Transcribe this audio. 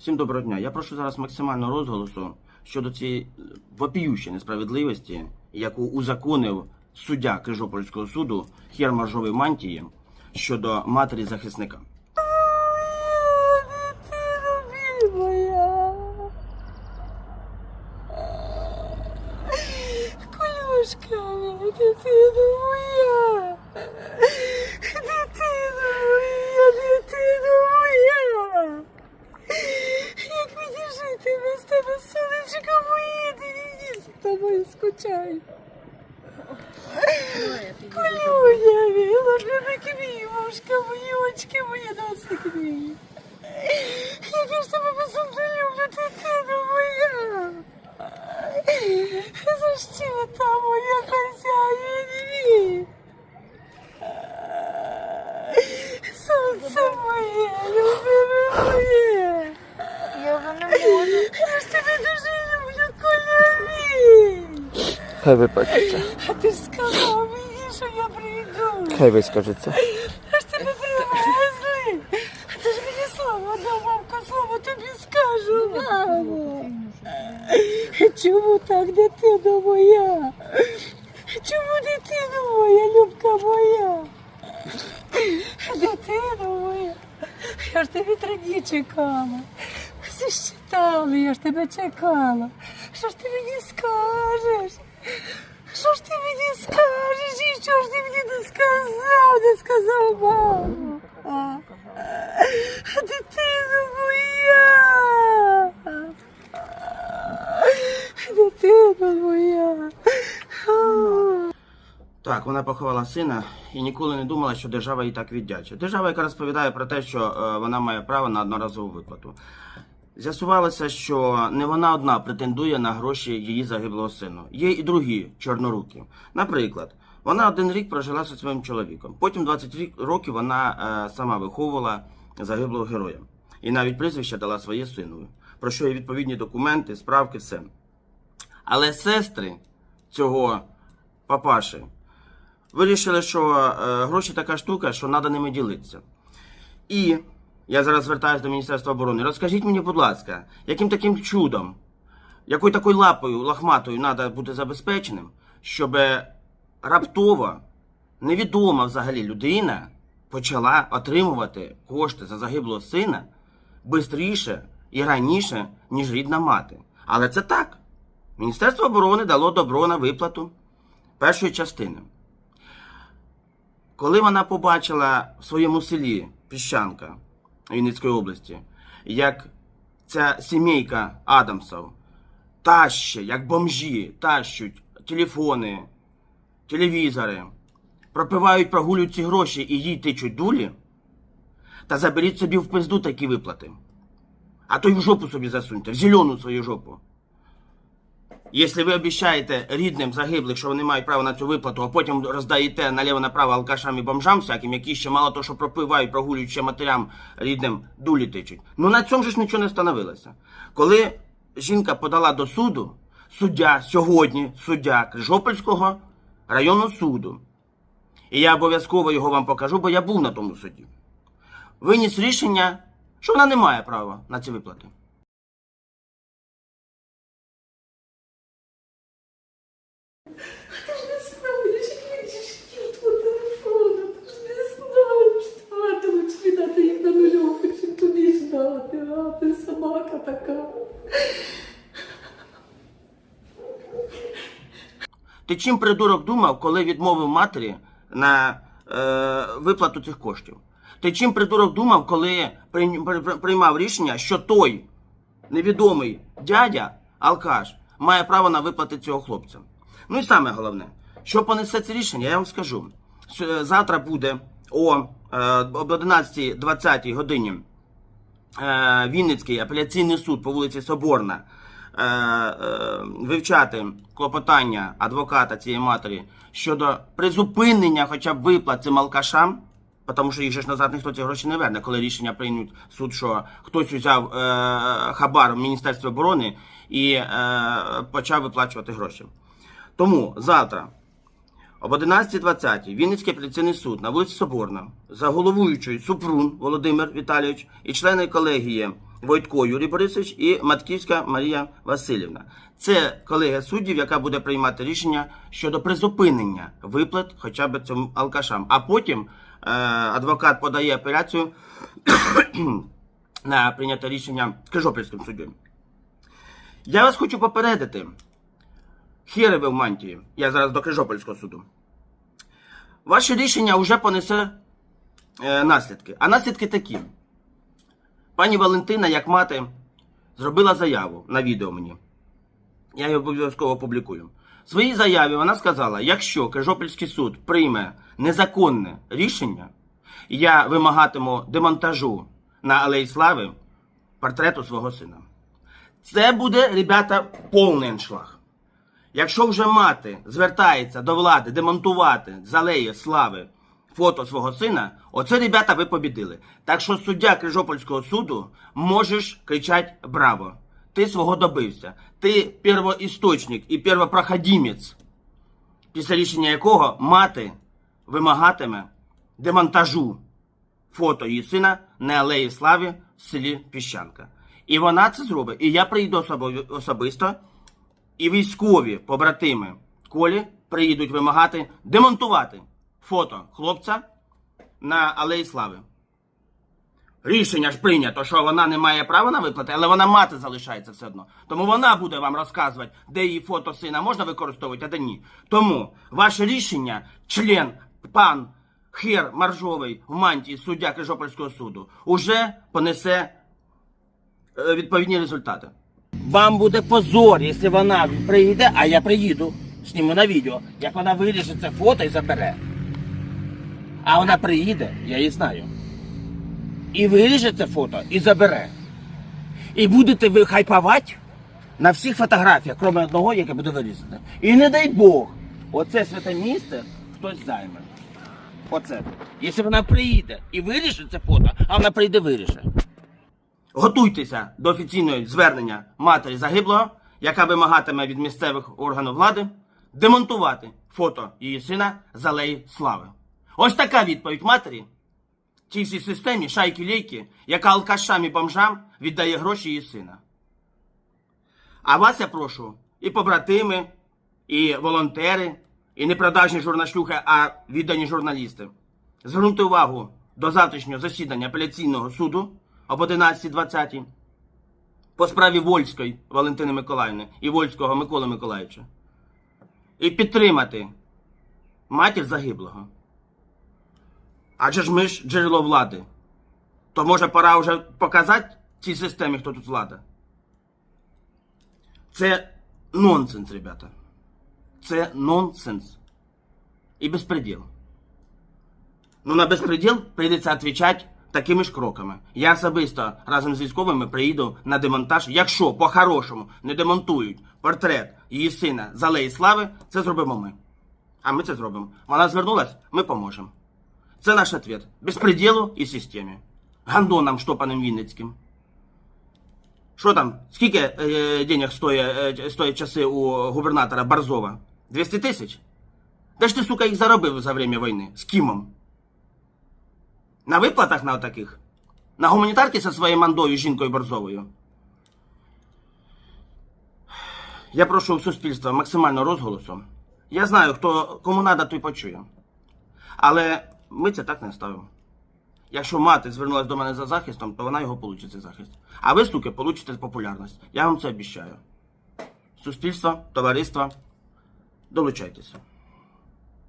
Всім доброго дня. Я прошу зараз максимального розголосу щодо цієї е, вопіющої несправедливості, яку узаконив суддя Крижопольського суду Херма Жовий Мантії щодо матері захисника. Моя, дитина моя. Дитина моя, дитина моя. Як жити без тебе, сонечко моє, дивіться, з тобою скучаю. Колюня, мила, любик мій, мушка мої, очки мої, носик мій. Яка ж тебе безумно люблю, дитина моя. Защита моя хазяїн. Сонце моє, любиме моє. Ж тебе дуже люблю, Коля. Хай виплачеться. А ти ж сказав мені, що я прийду. Хай вискажеться. Я ж тебе привезли. А ти ж мені слово дав, мамка, слово тобі скажу, мамо. Чому так, дитина моя? Чому дитина моя, любка моя? Дитина моя, я ж тебе три дні чекала. Всі ж я ж тебе чекала. Що ж ти мені скажеш? Що ж ти мені скажеш? І що ж ти мені не сказав, не сказав маму? Дитина моя. Дитина моя. Так, вона поховала сина і ніколи не думала, що держава їй так віддячить. Держава, яка розповідає про те, що е, вона має право на одноразову виплату. З'ясувалося, що не вона одна претендує на гроші її загиблого сину. Є і другі чорноруки. Наприклад, вона один рік прожила зі своїм чоловіком. Потім 20 років вона е, сама виховувала загиблого героя. І навіть прізвище дала своє синові, про що є відповідні документи, справки, все. Але сестри цього папаші вирішили, що е, гроші така штука, що треба ними ділитися. І я зараз звертаюся до Міністерства оборони. Розкажіть мені, будь ласка, яким таким чудом, якою такою лапою лохматою треба бути забезпеченим, щоб раптово невідома взагалі людина почала отримувати кошти за загиблого сина швидше і раніше, ніж рідна мати. Але це так. Міністерство оборони дало добро на виплату першої частини. Коли вона побачила в своєму селі Піщанка Вінницької області, як ця сімейка Адамсов таще, як бомжі, тащуть телефони, телевізори, пропивають, прогулюють ці гроші і їй тичуть дулі, та заберіть собі в пизду такі виплати. А то й в жопу собі засуньте, в зелену свою жопу. Якщо ви обіцяєте рідним загиблих, що вони мають право на цю виплату, а потім роздаєте наліво-направо алкашам і бомжам всяким, які ще мало того, що пропивають, прогулюють ще матерям рідним дулі тичуть. Ну на цьому ж нічого не становилося. Коли жінка подала до суду, суддя сьогодні, суддя Крижопольського районного суду, і я обов'язково його вам покажу, бо я був на тому суді, виніс рішення, що вона не має права на ці виплати. Ти ж не знаєш, як він чистів твого телефону. Ти ж не знаєш, що лучше віддати їх на нульовку, чим тобі ждати. А ти собака така. Ти чим придурок думав, коли відмовив матері на е, виплату цих коштів? Ти чим придурок думав, коли прийм- при- при- приймав рішення, що той невідомий дядя, алкаш, має право на виплати цього хлопця? Ну і саме головне, що понесе це рішення, я вам скажу. С- Завтра буде о, е, об 11.20 годині е, Вінницький апеляційний суд по вулиці Соборна е, е, вивчати клопотання адвоката цієї матері щодо призупинення хоча б виплат цим алкашам, тому що їх же ж назад ніхто ці гроші не верне, коли рішення приймуть суд, що хтось взяв е, хабар в Міністерстві оборони і е, почав виплачувати гроші. Тому завтра об 11.20 Вінницький апеляційний суд на вулиці Соборна за головуючою Супрун Володимир Віталійович і члени колегії Войтко Юрій Борисович і Матківська Марія Васильівна. Це колегія суддів, яка буде приймати рішення щодо призупинення виплат хоча б цим алкашам. А потім е, адвокат подає апеляцію на прийняте рішення Крижопільським суддям. Я вас хочу попередити. Хіре ви в мантії. Я зараз до Крижопільського суду. Ваше рішення вже понесе е, наслідки. А наслідки такі. Пані Валентина, як мати, зробила заяву на відео мені. Я її обов'язково опублікую. В своїй заяві вона сказала: якщо Крижопільський суд прийме незаконне рішення, я вимагатиму демонтажу на Алеї Слави портрету свого сина. Це буде, ребята, повний аншлаг. Якщо вже мати звертається до влади демонтувати з алеї слави фото свого сина, оце, ребята, ви побідили. Так що суддя Крижопольського суду можеш кричати браво. Ти свого добився. Ти первоісточник і первопроходімець, після рішення якого мати вимагатиме демонтажу фото її сина на алеї слави в селі Піщанка. І вона це зробить. І я прийду особисто і військові побратими Колі приїдуть вимагати демонтувати фото хлопця на Алеї Слави. Рішення ж прийнято, що вона не має права на виплати, але вона мати залишається все одно. Тому вона буде вам розказувати, де її фото сина можна використовувати, а де ні. Тому ваше рішення, член пан Хер Маржовий в мантії суддя Крижопольського суду, уже понесе е, відповідні результати. Вам буде позор, якщо вона прийде, а я приїду, зніму на відео, як вона виріже це фото і забере. А вона приїде, я її знаю. І виріже це фото і забере. І будете ви хайпувати на всіх фотографіях, крім одного, яке буде вирізане. І не дай Бог, оце святе місце хтось займе. Оце. Якщо вона приїде і виріже це фото, а вона прийде виріже. Готуйтеся до офіційного звернення матері загиблого, яка вимагатиме від місцевих органів влади демонтувати фото її сина з алеї слави. Ось така відповідь матері цій всій системі шайки-лейки, яка алкашам і бомжам віддає гроші її сина. А вас я прошу, і побратими, і волонтери, і не продажні журнашлюхи, а віддані журналісти. Звернути увагу до завтрашнього засідання апеляційного суду об 11.20 по справі Вольської Валентини Миколаївни і Вольського Миколи Миколаївича. І підтримати матір загиблого. Адже ж ми ж джерело влади. То може пора вже показати цій системі, хто тут влада. Це нонсенс, ребята. Це нонсенс. І безпреділ. Ну на безпреділ прийдеться відповідати такими ж кроками. Я особисто разом з військовими приїду на демонтаж. Якщо по-хорошому не демонтують портрет її сина з Алеї Слави, це зробимо ми. А ми це зробимо. Вона звернулась, ми поможемо. Це наш ответ. Безпреділу і системі. Гандонам штопаним Вінницьким. Що там? Скільки е, денег стоять, е, стоять часи у губернатора Борзова? 200 тисяч? Де ж ти, сука, їх заробив за время війни? З кимом? На виплатах на таких? На гуманітарки зі своєю мандою жінкою Борзовою? Я прошу суспільства максимально розголосу. Я знаю, хто кому надо, той почує. Але ми це так не ставимо. Якщо мати звернулася до мене за захистом, то вона його получить цей захист. А ви, суки, получите популярність. Я вам це обіщаю. Суспільство, товариство, долучайтеся.